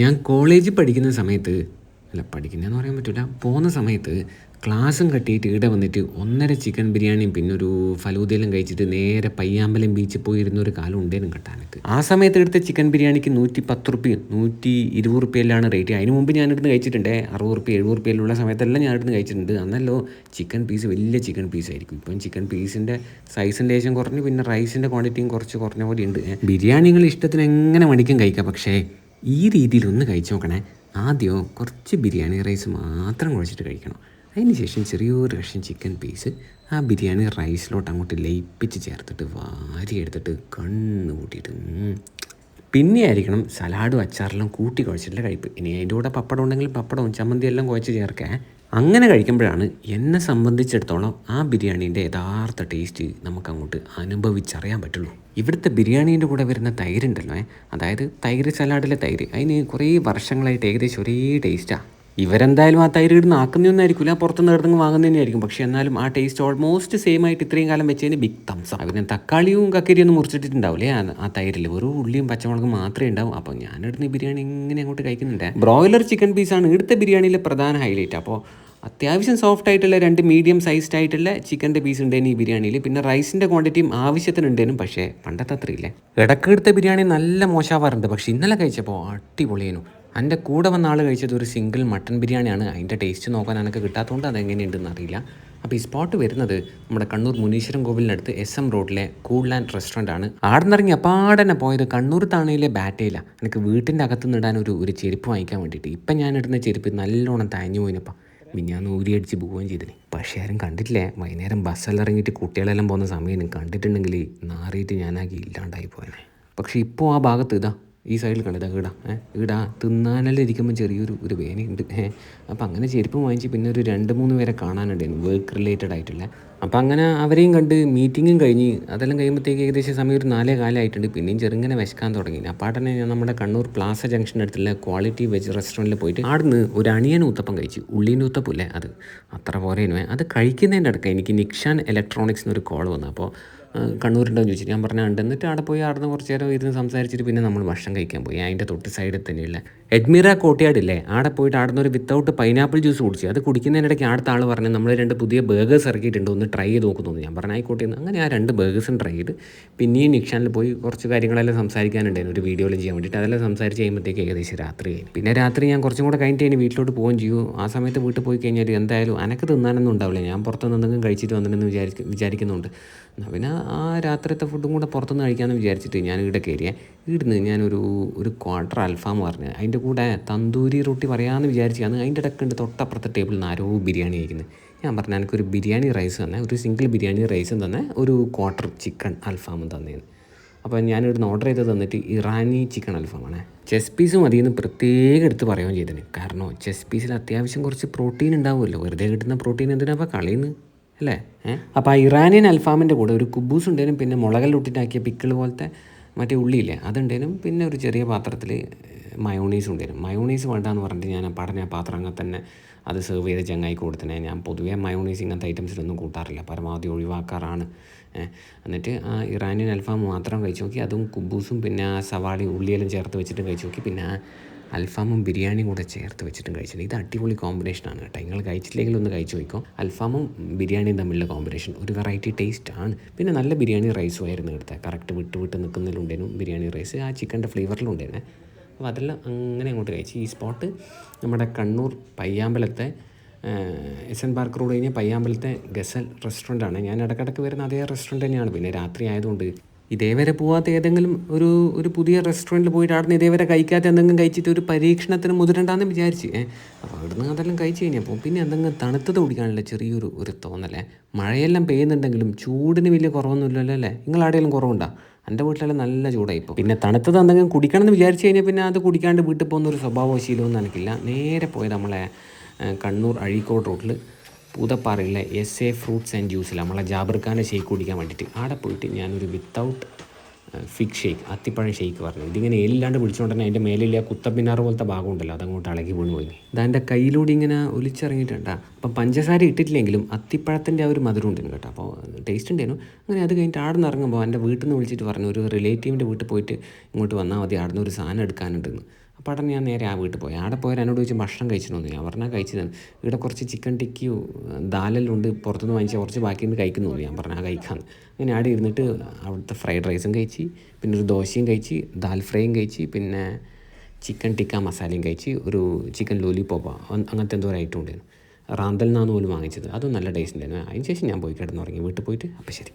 ഞാൻ കോളേജിൽ പഠിക്കുന്ന സമയത്ത് അല്ല പഠിക്കുന്നതെന്ന് പറയാൻ പറ്റില്ല പോകുന്ന സമയത്ത് ക്ലാസ്സും കട്ടിയിട്ട് ഇവിടെ വന്നിട്ട് ഒന്നര ചിക്കൻ ബിരിയാണിയും പിന്നെ ഒരു ഫലൂദയിലും കഴിച്ചിട്ട് നേരെ പയ്യാമ്പലം ബീച്ചിൽ പോയിരുന്ന ഒരു കാലം ഉണ്ടേനും കട്ടാനക്ക്. ആ സമയത്ത് എടുത്ത ചിക്കൻ ബിരിയാണിക്ക് നൂറ്റി പത്ത് റുപ്യ നൂറ്റി ഇരുപത് റുപ്യയിലാണ് റേറ്റ് അതിന് മുമ്പ് ഞാൻ ഇടുന്ന് കഴിച്ചിട്ടുണ്ട് അറുപത് റുപ്യ എഴുപത് റുപ്യയിലുള്ള സമയത്തെല്ലാം ഞാൻ ഇടുന്ന് കഴിച്ചിട്ടുണ്ട്. അന്നല്ലോ ചിക്കൻ പീസ് വലിയ ചിക്കൻ പീസ് ആയിരിക്കും. ഇപ്പം ചിക്കൻ പീസിന്റെ സൈസിന്റെ ലേശം കുറഞ്ഞു പിന്നെ റൈസിന്റെ ക്വാണ്ടിറ്റിയും കുറച്ച് കുറഞ്ഞ പോലെ ഉണ്ട്. ബിരിയാണി നിങ്ങൾ ഇഷ്ടത്തിന് എങ്ങനെ മണിക്കും കഴിക്കാം. പക്ഷേ ഈ രീതിയിൽ ഒന്ന് കഴിച്ച് നോക്കണേ. ആദ്യം കുറച്ച് ബിരിയാണി റൈസ് മാത്രം കുഴച്ചിട്ട് കഴിക്കണം. അതിനുശേഷം ചെറിയൊരു കഷ്ണം ചിക്കൻ പീസ് ആ ബിരിയാണി റൈസിലോട്ട് അങ്ങോട്ട് ലയിപ്പിച്ച് ചേർത്തിട്ട് വാരി എടുത്തിട്ട് കണ്ണ് കൂട്ടിയിട്ട്. പിന്നെ ആയിരിക്കണം സലാഡും അച്ചാറെല്ലാം കൂട്ടി കുഴച്ചിട്ടുള്ള കഴിപ്പ്. ഇനി അതിന്റെ കൂടെ പപ്പടം ഉണ്ടെങ്കിൽ പപ്പടവും ചമ്മന്തി എല്ലാം കുഴച്ച് ചേർക്കേ. അങ്ങനെ കഴിക്കുമ്പോഴാണ് എന്നെ സംബന്ധിച്ചിടത്തോളം ആ ബിരിയാണീന്റെ യഥാർത്ഥ ടേസ്റ്റ് നമുക്ക് അങ്ങോട്ട് അനുഭവിച്ചറിയാൻ പറ്റുള്ളൂ. ഇവിടുത്തെ ബിരിയാണീന്റെ കൂടെ വരുന്ന തൈരുണ്ടല്ലോ അതായത് തൈര് സലാഡിലെ തൈര്. അതിന് കുറേ വർഷങ്ങളായിട്ട് ഏകദേശം ഒരേ ടേസ്റ്റാണ് ഇവരെന്തായാലും ആ തൈര് ഇടുന്ന ആക്കുന്നൊന്നായിരിക്കില്ല പുറത്തുനിന്ന് ഇടുന്ന വാങ്ങുന്നതന്നെയായിരിക്കും. പക്ഷേ എന്നാലും ആ ടേസ്റ്റ് ഓൾമോസ്റ്റ് സെയിം ആയിട്ട് ഇത്രയും കാലം വെച്ചതിന് ബിഗ് തംസ് പിന്നെ തക്കാളിയും കക്കരിയും ഒന്നും മുറിച്ചിട്ടുണ്ടാവില്ലേ ആ തൈരിൽ വെറും ഉള്ളിയും പച്ചമുളകും മാത്രമേ ഉണ്ടാവും. അപ്പോൾ ഞാനിടുന്ന ബിരിയാണി ഇങ്ങനെ അങ്ങോട്ട് കഴിക്കുന്നുണ്ട്. ബ്രോയിലർ ചിക്കൻ പീസാണ് ഇവിടുത്തെ ബിരിയാണിയിലെ പ്രധാന ഹൈലൈറ്റ് അപ്പോൾ അത്യാവശ്യം സോഫ്റ്റ് ആയിട്ടുള്ള രണ്ട് മീഡിയം സൈസ്ഡ് ആയിട്ടുള്ള ചിക്കന്റെ പീസ് ഉണ്ടേനും ഈ ബിരിയാണിയിൽ പിന്നെ റൈസിന്റെ ക്വാണ്ടിറ്റിയും ആവശ്യത്തിന് ആവശ്യത്തിനുണ്ടേനും പക്ഷേ പണ്ടത്തെ അത്രയില്ലേ. ഇടക്കെടുത്ത ബിരിയാണി നല്ല മോശമാവാറുണ്ട്. പക്ഷേ ഇന്നലെ കഴിച്ചപ്പോൾ അടിപൊളിയേനു എന്റെ കൂടെ വന്ന ആൾ കഴിച്ചത് ഒരു സിംഗിൾ മട്ടൺ ബിരിയാണിയാണ്. അതിന്റെ ടേസ്റ്റ് നോക്കാൻ എനിക്ക് കിട്ടാത്തതുകൊണ്ട് അതെങ്ങനെയുണ്ടെന്ന് അറിയില്ല. അപ്പോൾ ഈ സ്പോട്ട് വരുന്നത് നമ്മുടെ കണ്ണൂർ മുനീശ്വരം കോവിലിനടുത്ത് എസ് എം റോഡിലെ കൂൾ ലാൻഡ് റെസ്റ്റോറന്റ് ആണ്. ആടെ നിന്നിറങ്ങി അപ്പാടനെ പോയത് കണ്ണൂർ താണയിലെ ബാറ്റയില എനിക്ക് വീട്ടിന്റെ അകത്ത് നിന്നിടാൻ ഒരു ഒരു ചെരുപ്പ് വാങ്ങിക്കാൻ വേണ്ടിയിട്ട്. ഇപ്പം ഞാൻ ഇടുന്ന ചെരുപ്പ് നല്ലോണം തയഞ്ഞു പോയിനപ്പം. മിഞ്ഞാന്ന് ഊരി അടിച്ച് പോവുകയും ചെയ്തിന്. പക്ഷേ ആരും കണ്ടിട്ടില്ലേ? വൈകുന്നേരം ബസ്സെല്ലാം ഇറങ്ങിയിട്ട് കുട്ടികളെല്ലാം പോകുന്ന സമയം. കണ്ടിട്ടുണ്ടെങ്കിൽ നാറിയിട്ട് ഞാനാകെ ഇല്ലാണ്ടായി പോയനെ. പക്ഷേ ഇപ്പോൾ ആ ഭാഗത്ത് ഇതാ ഈ സൈഡിൽ കണ്ടത് ഈട ഏ ഈട തിന്നാനെല്ലാം ഇരിക്കുമ്പോൾ ചെറിയൊരു ഒരു വേനയുണ്ട് ഏഹ് അപ്പോൾ അങ്ങനെ ചെരുപ്പ് വാങ്ങിച്ച് പിന്നെ ഒരു രണ്ട് മൂന്ന് പേരെ കാണാനുണ്ടായിരുന്നു വർക്ക് റിലേറ്റഡ് ആയിട്ടുള്ള. അപ്പോൾ അങ്ങനെ അവരെയും കണ്ട് മീറ്റിങ്ങും കഴിഞ്ഞ് അതെല്ലാം കഴിയുമ്പോഴത്തേക്ക് ഏകദേശം സമയം ഒരു നാലേ കാലമായിട്ടുണ്ട് പിന്നെയും ചെറുങ്ങനെ വിശക്കാൻ തുടങ്ങി. അപ്പോൾ തന്നെ ഞാൻ നമ്മുടെ കണ്ണൂർ പ്ലാസ ജംഗ്ഷന്റെ അടുത്തുള്ള ക്വാളിറ്റി വെജ് റെസ്റ്റോറന്റിൽ പോയിട്ട് അവിടുന്ന് ഒരു അണിയൻ ഊത്തപ്പം കഴിച്ചു. ഉള്ളീന്റെ ഊത്തപ്പില്ലേ അത്. അത്ര പോരേനുവേ അത് കഴിക്കുന്നതിന്റെ അടുക്ക എനിക്ക് നിക്ഷാൻ ഇലക്ട്രോണിക്സ് എന്നൊരു കോൾ വന്നു. അപ്പോൾ കണ്ണൂരുണ്ടോ ചോദിച്ചിട്ട് ഞാൻ പറഞ്ഞാൽ ഉണ്ട്. എന്നിട്ട് അവിടെ പോയി അവിടെ നിന്ന് കുറച്ച് നേരം ഇരുന്ന് സംസാരിച്ചിട്ട് പിന്നെ നമ്മൾ ഭക്ഷണം കഴിക്കാൻ പോയി. അതിന്റെ തൊട്ട് സൈഡിൽ തന്നെയുള്ള എഡ്മിറ കോട്ടയാടില്ലേ? ആടെ പോയിട്ട് ആടെ നിന്ന് ഒരു വിത്തൗട്ട് പൈനാപ്പിൾ ജ്യൂസ് കുടിച്ചു. അത് കുടിക്കുന്നതിനിടയ്ക്ക് അടുത്ത ആൾ പറഞ്ഞു നമ്മൾ രണ്ട് പുതിയ ബേഗേഴ്സ് ഇറക്കിയിട്ടുണ്ട് ഒന്ന് ട്രൈ ചെയ്ത് നോക്കുന്നു ഞാൻ പറഞ്ഞു ആയിക്കോട്ടെ എന്ന്. അങ്ങനെ ആ രണ്ട് ബേഗേഴ്സും ട്രൈ ചെയ്ത് പിന്നെയും നിക്ഷാനിൽ പോയി കുറച്ച് കാര്യങ്ങളെല്ലാം സംസാരിക്കാനുണ്ടായിരുന്നു. ഒരു വീഡിയോയിൽ ചെയ്യാൻ വേണ്ടിയിട്ട്. അതെല്ലാം സംസാരിച്ച് കഴിയുമ്പോഴത്തേക്ക് ഏകദേശം രാത്രി പിന്നെ രാത്രി ഞാൻ കുറച്ചും കൂടെ കഴിഞ്ഞിട്ട് ഇനി വീട്ടിലോട്ട് പോകുകയും ചെയ്യൂ. ആ സമയത്ത് വീട്ടിൽ പോയി കഴിഞ്ഞാൽ എന്തായാലും അനക്ക് തിന്നാനൊന്നും ഉണ്ടാവില്ല. ഞാൻ പുറത്തുനിന്ന് എന്തെങ്കിലും കഴിച്ചിട്ട് വന്നിട്ടെന്ന് വിചാരിക്കും വിചാരിക്കുന്നുണ്ട്. പിന്നെ ആ രാത്രിത്തെ ഫുഡും കൂടെ പുറത്തുനിന്ന് കഴിക്കാമെന്ന് വിചാരിച്ചിട്ട് ഞാൻ ഇവിടെ കയറിയാൽ ഇവിടുന്ന് ഞാനൊരു ഒരു ക്വാർട്ടർ അൽഫാം പറഞ്ഞു. അതിന്റെ കൂടെ തന്തൂരി റൊട്ടി പറയാമെന്ന് വിചാരിച്ചാണ് അതിന്റെ ഇടയ്ക്കുണ്ട് തൊട്ടപ്പുറത്തെ ടേബിളിൽ നിന്ന് ആരോ ബിരിയാണി കഴിക്കുന്നത് ഞാൻ പറഞ്ഞു എനിക്കൊരു ബിരിയാണി റൈസ് തന്നെ ഒരു സിംഗിൾ ബിരിയാണി റൈസും തന്നെ ഒരു ക്വാർട്ടർ ചിക്കൻ അൽഫാമും തന്നേന്ന് അപ്പോൾ ഞാനിവിടുന്ന് ഓർഡർ ചെയ്ത് തന്നിട്ട് ഇറാനി ചിക്കൻ അൽഫാമാണ് ചെസ് പീസ് മതിയെന്ന് പ്രത്യേകം എടുത്ത് പറയുകയും ചെയ്തതിന് കാരണം ചെസ് പീസിൽ അത്യാവശ്യം കുറച്ച് പ്രോട്ടീൻ ഉണ്ടാവുമല്ലോ. വെറുതെ കിട്ടുന്ന പ്രോട്ടീൻ എന്തിനാ അപ്പോൾ കളിയെന്ന് അല്ലേ? അപ്പോൾ ആ ഇറാനിയൻ അൽഫാമിന്റെ കൂടെ ഒരു കുബൂസ് ഉണ്ടേനും പിന്നെ മുളകൽ ഇട്ടിട്ടാക്കിയ പിക്കിൾ പോലത്തെ മറ്റേ ഉള്ളിയില്ലേ? അതുണ്ടേനും പിന്നെ ഒരു ചെറിയ പാത്രത്തിൽ മയോണീസ് ഉണ്ടേനും. മയോണീസ് വേണ്ടാന്ന് പറഞ്ഞിട്ട് ഞാൻ പറഞ്ഞ പാത്രം അങ്ങനെ തന്നെ അത് സെർവ് ചെയ്ത് ചങ്ങായി കൊടുത്തനെ. ഞാൻ പൊതുവേ മയോണീസ് ഇങ്ങനത്തെ ഐറ്റംസിലൊന്നും കൂട്ടാറില്ല. പരമാവധി ഒഴിവാക്കാറാണ്. എന്നിട്ട് ആ ഇറാനിയൻ അൽഫാം മാത്രം കഴിച്ച് നോക്കി. അതും കുബൂസും പിന്നെ ആ സവാളി ഉള്ളിയെല്ലാം ചേർത്ത് വെച്ചിട്ട് കഴിച്ച് നോക്കി. പിന്നെ അൽഫാമും ബിരിയാണിയും കൂടെ ചേർത്ത് വെച്ചിട്ടും കഴിച്ചിട്ടുണ്ട്. ഇത് അടിപൊളി കോമ്പിനേഷനാണ് കേട്ടോ. നിങ്ങൾ കഴിച്ചില്ലെങ്കിൽ ഒന്ന് കഴിച്ച് നോക്കിക്കോ. അൽഫാമും ബിരിയാണിയും തമ്മിലുള്ള കോമ്പിനേഷൻ ഒരു വെറൈറ്റി ടേസ്റ്റ് ആണ്. പിന്നെ നല്ല ബിരിയാണി റൈസും ആയിരുന്നു എടുത്തത് കറക്റ്റ് വിട്ട് വിട്ട് നിൽക്കുന്നതിലുണ്ടേനും ബിരിയാണി റൈസ് ആ ചിക്കന്റെ ഫ്ലേവറിലുണ്ടായിരുന്നേ അപ്പോൾ അതെല്ലാം അങ്ങനെ അങ്ങോട്ട് കഴിച്ച്. ഈ സ്പോട്ട് നമ്മുടെ കണ്ണൂർ പയ്യാമ്പലത്തെ എസ് എൻ പാർക്ക് റോഡ് കഴിഞ്ഞാൽ പയ്യാമ്പലത്തെ ഗസൽ റെസ്റ്റോറന്റ് ആണ്. ഞാൻ ഇടക്കിടക്ക് വരുന്ന അതേ റെസ്റ്റോറന്റ് തന്നെയാണ്. പിന്നെ രാത്രി ആയതുകൊണ്ട് ഇതേവരെ പോവാത്ത ഏതെങ്കിലും ഒരു ഒരു പുതിയ റെസ്റ്റോറന്റിൽ പോയിട്ട് അവിടെ നിന്ന് ഇതേവരെ കഴിക്കാത്ത എന്തെങ്കിലും കഴിച്ചിട്ട് ഒരു പരീക്ഷണത്തിന് മുതിരണ്ടാന്ന് വിചാരിച്ച് അപ്പോൾ അവിടുന്ന് അതെല്ലാം കഴിച്ച് കഴിഞ്ഞപ്പോൾ പിന്നെ എന്തെങ്കിലും തണുത്തത് കുടിക്കാനുള്ള ചെറിയൊരു ഒരു തോന്നലേ? മഴയെല്ലാം പെയ്യുന്നുണ്ടെങ്കിലും ചൂടിന് വലിയ കുറവൊന്നുമില്ലല്ലോ അല്ലേ? നിങ്ങൾ ആടെയെല്ലാം കുറവുണ്ടോ? എന്റെ വീട്ടിലെല്ലാം നല്ല ചൂടായി ഇപ്പോൾ പിന്നെ തണുത്തത് എന്തെങ്കിലും കുടിക്കണം എന്ന് വിചാരിച്ച് കഴിഞ്ഞാൽ പിന്നെ അത് കുടിക്കാണ്ട് വീട്ടിൽ പോകുന്ന ഒരു സ്വഭാവ എനിക്കില്ല. നേരെ പോയത് നമ്മളെ കണ്ണൂർ അഴീക്കോട് റോട്ടിൽ പൂതപ്പാറയിലെ എസ് എ ഫ്രൂട്ട്സ് ആൻഡ് ജ്യൂസിൽ നമ്മളെ ജാബർഖാന്റെ ഷേക്ക് കുടിക്കാൻ വേണ്ടിയിട്ട്. അവിടെ പോയിട്ട് ഞാനൊരു വിത്തൗട്ട് ഫിഗ് ഷേക്ക് അത്തിപ്പഴം ഷേക്ക് പറഞ്ഞു ഇതിങ്ങനെ എല്ലാണ്ട് പിടിച്ചുകൊണ്ട് തന്നെ അതിന്റെ മേലില്ല കുത്തപ്പിന്നാറ് പോലത്തെ ഭാഗം ഉണ്ടല്ലോ അതങ്ങോട്ട് ഇളകി വീണ് പോയി. ഇതാന്റെ കയ്യിലൂടെ ഇങ്ങനെ ഒലിച്ചിറങ്ങിയിട്ടുണ്ടാ. അപ്പം പഞ്ചസാര ഇട്ടിട്ടില്ലെങ്കിലും അത്തിപ്പഴത്തിന്റെ ആ ഒരു മധുരം ഉണ്ടായിരുന്നു കേട്ടോ. അപ്പോൾ ടേസ്റ്റ് ഉണ്ടായിരുന്നു. അങ്ങനെ അത് കഴിഞ്ഞിട്ട് ആടുന്ന് ഇറങ്ങുമ്പോൾ എന്റെ വീട്ടിൽ നിന്ന് വിളിച്ചിട്ട് പറഞ്ഞു ഒരു റിലേറ്റീവിന്റെ വീട്ടിൽ പോയിട്ട് ഇങ്ങോട്ട് വന്നാൽ മതി ആടുന്ന് ഒരു സാധനം എടുക്കാനുണ്ടെന്ന്. അപ്പോൾ അവിടെ ഞാൻ നേരെ ആ വീട്ടിൽ പോയി. അവിടെ പോയാൽ എന്നോട് ചോദിച്ചു ഭക്ഷണം കഴിച്ചിട്ടുണ്ടോ? ഞാൻ പറഞ്ഞാൽ കഴിച്ചതാണ് ഇവിടെ കുറച്ച് ചിക്കൻ ടിക്കിയോ ദാലെല്ലാം ഉണ്ട്. പുറത്തുനിന്ന് വാങ്ങിച്ച കുറച്ച് ബാക്കിയുണ്ട് കഴിക്കുന്നു ഞാൻ പറഞ്ഞാൽ കഴിക്കാമെന്ന് അങ്ങനെ അവിടെ ഇരുന്നിട്ട് അവിടുത്തെ ഫ്രൈഡ് റൈസും കഴിച്ച് പിന്നെ ഒരു ദോശയും കഴിച്ച് ദാൽ ഫ്രൈയും കഴിച്ച് പിന്നെ ചിക്കൻ ടിക്ക മസാലയും കഴിച്ച് ഒരു ചിക്കൻ ലോലിപോപ്പ അങ്ങനത്തെ എന്തോ ഒരു ഐറ്റം ഉണ്ടായിരുന്നു. റാന്തൽ നിന്നാണ് പോലും വാങ്ങിച്ചത്. അതും നല്ല ടേസ്റ്റ് ഉണ്ടായിരുന്നു. അതിന് ശേഷം ഞാൻ പോയി കിടന്നുറങ്ങി. വീട്ടിൽ പോയിട്ട് അപ്പോൾ ശരി.